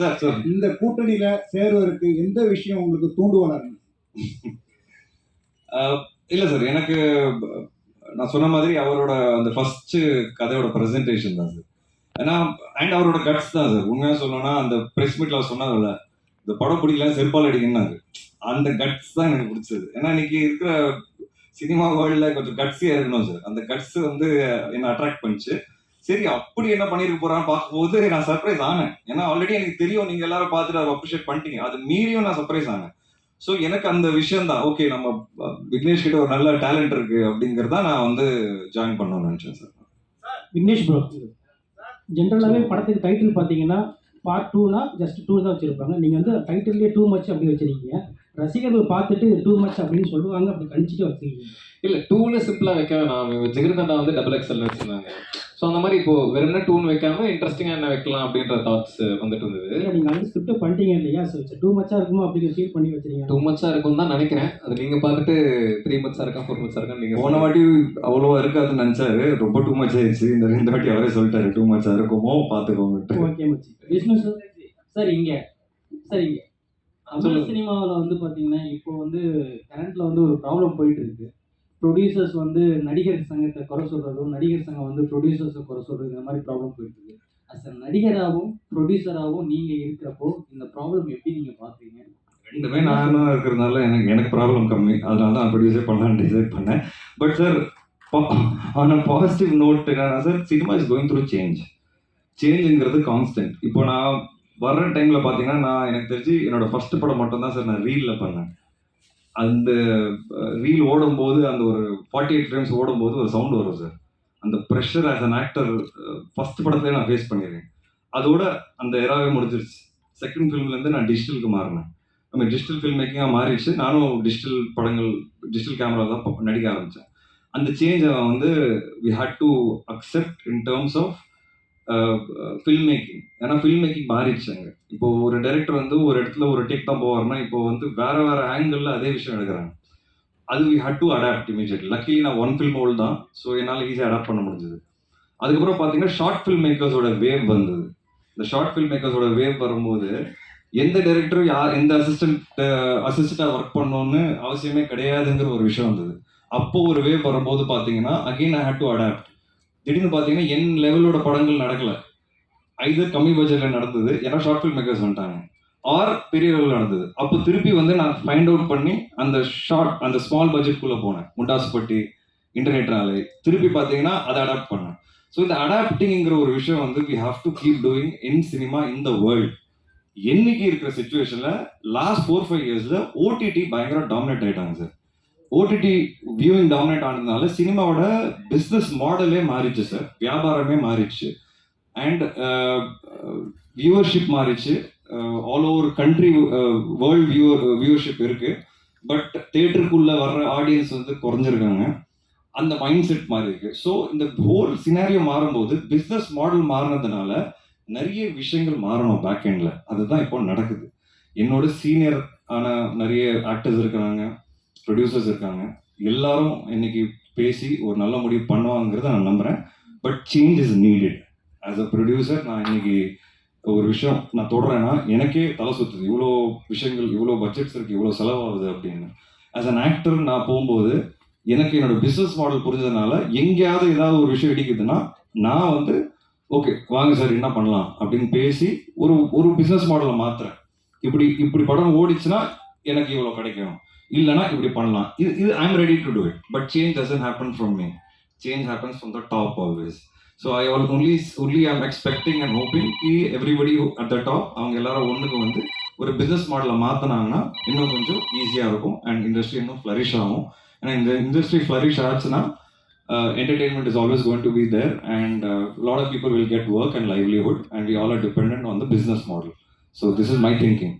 Sir sir இந்த கூட்டணியில சேருவதற்கு எந்த விஷயம் உங்களுக்கு இருக்கு? இல்ல சார் எனக்கு நான் சொன்ன மாதிரி அவரோட அந்த ஃபர்ஸ்ட் கதையோட பிரசன்டேஷன் தான் சார். ஏன்னா அண்ட் அவரோட கட்ஸ் தான் சார். உண்மையா சொல்லணும்னா அந்த பிரஸ் மீட்ல சொன்னதில்ல இந்த படம் பிடிக்கல செருப்பால் அடிக்கணும்னாரு அந்த கட்ஸ் தான் எனக்கு பிடிச்சது. ஏன்னா இன்னைக்கு இருக்கிற சினிமா வேர்ல்டில் கொஞ்சம் கட்ஸியாக இருக்கணும் சார். அந்த கட்ஸ் வந்து என்ன அட்ராக்ட் பண்ணுச்சு. சரி அப்படி என்ன பண்ணிருக்க போறான்னு பார்க்கும்போது நான் சர்ப்ரைஸ் ஆனேன். ஏன்னா ஆல்ரெடி எனக்கு தெரியும் நீங்க எல்லாரும் பார்த்துட்டு அதை அப்ரிஷியேட் பண்ணிட்டீங்க. அது மீறியும் நான் சர்ப்ரைஸ் ஆனேன். ஸோ எனக்கு அந்த விஷயம் தான் ஓகே நம்ம விக்னேஷ் கிட்ட ஒரு நல்ல டேலண்ட் இருக்கு அப்படிங்கறத நான் வந்து ஜாயின் பண்ணணும்னு நினைச்சேன் சார் விக்னேஷ் ப்ரோ ஜென்ரலாகவே படத்துக்கு டைட்டில் பார்த்தீங்கன்னா பார்ட் டூனா ஜஸ்ட் டூ தான் வச்சுருப்பாங்க. நீங்கள் வந்து டைட்டில்லே டூ மச் அப்படி வச்சிருக்கீங்க. ரசிகர்கள் பார்த்துட்டு டூ மச் அப்படின்னு சொல்லுவாங்க. அப்படி கணிச்சிட்டு வச்சிருக்கீங்க. இல்ல டூன்னு சிம்பிளா வைக்க வேணாம். ஜிகிருதண்டா வந்து டபுள் எக்ஸ்எல் வச்சிருந்தாங்க. ஸோ அந்த மாதிரி இப்போ வெறும்னா டூன் வைக்காம இன்ட்ரெஸ்டிங்கா என்ன வைக்கலாம் அப்படின்ற தாட்ஸ் வந்துட்டு இருந்தது. நீங்கள் வந்து ஸ்கிரிப்ட் பண்ணிட்டீங்க இல்லையா? ஸோ டூ மச்சாக இருக்குமோ அப்படிங்கிற ஃபீல் பண்ணி வச்சிருக்கீங்க. டூ மச்சா இருக்கும் தான் நினைக்கிறேன். அது நீங்க பார்த்துட்டு த்ரீ மச்சா இருக்கா ஃபோர் மச்சா இருக்கா நீங்க போன வாட்டி அவ்வளோவா இருக்காதுன்னு நினைச்சாரு. ரொம்ப டூ மச் ஆயிடுச்சு இந்த ரெண்டு வாட்டி அவரே சொல்லிட்டாரு டூ மச்சா இருக்குமோ பார்த்துக்கோங்க ஓகே மச்சி. விஷ்ணு சார் சார் இங்கே. சார் இங்கே. தமிழ். சினிமாவில் வந்து பார்த்தீங்கன்னா இப்போ வந்து கரண்ட்டில் வந்து ஒரு ப்ராப்ளம் போயிட்டு இருக்கு ப்ரொடியூசர்ஸ் வந்து நடிகர் சங்கத்தை குறை சொல்கிறதும் நடிகர் சங்கம் வந்து ப்ரொடியூசர்ஸை குறை சொல்கிறது இந்த மாதிரி ப்ராப்ளம் போயிட்டு இருக்கு அஸ் அ நடிகராகவும் ப்ரொடியூசராகவும் நீங்கள் இருக்கிறப்போ இந்த ப்ராப்ளம் எப்படி நீங்கள் பார்க்குறீங்க ரெண்டுமே நானும் இருக்கிறதுனால எனக்கு எனக்கு ப்ராப்ளம் கம்மி. அதனால தான் ப்ரொடியூசே பண்ணலான்னு டிசைட் பண்ணேன். But sir on a positive note என்னன்னா sir cinema is going through change சேஞ்சுங்கிறது constant இப்போ நான் வர்ற டைம்ல பார்த்தீங்கன்னா நான் எனக்கு தெரிஞ்சு என்னோட ஃபர்ஸ்ட் படம் மட்டும்தான் சார் நான் ரீலில் பண்ணேன். அந்த ரீல் ஓடும்போது அந்த ஒரு ஃபார்ட்டி எயிட் ஃப்ரேம்ஸ் ஓடும்போது ஒரு சவுண்ட் வரும் சார் அந்த pressure as an actor first படத்துலேயே நான் ஃபேஸ் பண்ணிடுறேன் அதோட அந்த எராவே முடிஞ்சிருச்சு. செகண்ட் ஃபிலிம்லேருந்து நான் டிஜிட்டலுக்கு மாறினேன். நம்ம டிஜிட்டல் ஃபில்ம் மேக்கிங்காக மாறிடுச்சு. நானும் டிஜிட்டல் படங்கள் டிஜிட்டல் கேமரா தான் நடிக்க ஆரம்பித்தேன் அந்த சேஞ்சை வந்து we had to accept in terms of film making ஏன்னா ஃபில்ம் மேக்கிங் மாறிடுச்சாங்க. இப்போ ஒரு டைரக்டர் வந்து ஒரு இடத்துல ஒரு டேக் தான் போவார்னா இப்போ வந்து வேற வேற ஆங்கிளில் அதே விஷயம் எடுக்கிறாங்க. அது we had to adapt immediately luckily நான் ஒன் ஃபில்ம் ஓல்டு தான் ஸோ என்னால் ஈஸியாக அடாப்ட் பண்ண முடிஞ்சது. அதுக்கப்புறம் பார்த்தீங்கன்னா ஷார்ட் ஃபில்ம் மேக்கர்ஸோட வேவ் வந்தது. இந்த ஷார்ட் ஃபில்ம் மேக்கர்ஸோட வேவ் வரும்போது எந்த டைரக்டரும் யார் எந்த அசிஸ்டன்ட் அசிஸ்டண்டாக ஒர்க் பண்ணணும்னு அவசியமே கிடையாதுங்கிற ஒரு விஷயம் வந்தது. அப்போ ஒரு வேவ் வரும்போது பார்த்தீங்கன்னா again I had to adapt திடீர்னு பார்த்தீங்கன்னா என் லெவலோட படங்கள் நடக்கல. ஐதர் கம்மி பட்ஜெட்டில் நடந்தது ஏன்னா ஷார்ட் ஃபில்ம் மேக்கர்ஸ் வந்துட்டாங்க. ஆர் பெரிய லெவலில் நடந்தது. அப்போ திருப்பி வந்து நான் ஃபைண்ட் அவுட் பண்ணி அந்த ஷார்ட் அந்த ஸ்மால் பட்ஜெட்குள்ளே போனேன். முண்டாசுப்பட்டி இன்டர்நெட் நாளை. திருப்பி பார்த்தீங்கன்னா அதை அடாப்ட் பண்ணேன். ஸோ இந்த அடாப்டிங்கிற ஒரு விஷயம் வந்து we have to keep doing in cinema in the world என்னைக்கு இருக்கிற சுச்சுவேஷனில் லாஸ்ட் ஃபோர் ஃபைவ் இயர்ஸில் ஓடிடி பயங்கர டாமினேட் ஆகிட்டாங்க சார் ஓடிடி வியூவிங் டாமினேட் ஆனதுனால சினிமாவோட பிஸ்னஸ் மாடலே மாறிச்சு சார் வியாபாரமே மாறிடுச்சு. அண்ட் வியூவர்ஷிப் மாறிச்சு all over country world viewer viewership இருக்கு. பட் தேட்டருக்குள்ள வர்ற ஆடியன்ஸ் வந்து குறைஞ்சிருக்காங்க. அந்த மைண்ட் செட் மாறி இருக்கு. ஸோ இந்த ஹோல் சினாரியோ மாறும்போது பிஸ்னஸ் மாடல் மாறினதுனால நிறைய விஷயங்கள் மாறணும் பேக் எண்டில் அதுதான் இப்போ நடக்குது. என்னோட சீனியர் ஆன நிறைய ஆக்டர்ஸ் இருக்கிறாங்க. ப்ரொடியூசர்ஸ் இருக்காங்க. எல்லாரும் இன்னைக்கு பேசி ஒரு நல்ல முடிவு பண்ணுவாங்கிறத நான் நம்புறேன். But change is needed as a producer நான் இன்னைக்கு ஒரு விஷயம் நான் தொடறேன்னா எனக்கே தலை சுத்துது. இவ்வளோ விஷயங்கள் இவ்வளோ பட்ஜெட்ஸ் இருக்கு இவ்வளோ செலவாகுது அப்படின்னு. ஆஸ் அன் ஆக்டர் நான் போகும்போது எனக்கு என்னோட பிஸ்னஸ் மாடல் புரிஞ்சதுனால எங்கேயாவது ஏதாவது ஒரு விஷயம் இடிக்குதுன்னா நான் வந்து ஓகே வாங்க சார் என்ன பண்ணலாம்? அப்படின்னு பேசி ஒரு ஒரு பிஸ்னஸ் மாடலை மாத்துறேன். இப்படி இப்படி படம் ஓடிச்சுன்னா எனக்கு இவ்வளோ கிடைக்கும். இல்லைன்னா இப்படி பண்ணலாம். இது இது I am ready to do it but change doesn't happen from me change happens from the top always so I all only only I am expecting and hoping Ki everybody at the top அவங்க எல்லாரும் ஒன்றுக்கு வந்து ஒரு business மாடலை மாற்றினாங்கன்னா இன்னும் கொஞ்சம் ஈஸியாக இருக்கும் அண்ட் இண்டஸ்ட்ரி இன்னும் ஃப்ளரிஷ் ஆகும். ஏன்னா இந்த இண்டஸ்ட்ரி ஃப்ளரிஷ் ஆச்சுன்னா uh, entertainment is always going to be there and uh, a lot of people will get work and livelihood and we all are dependent on the business model. So this is my thinking.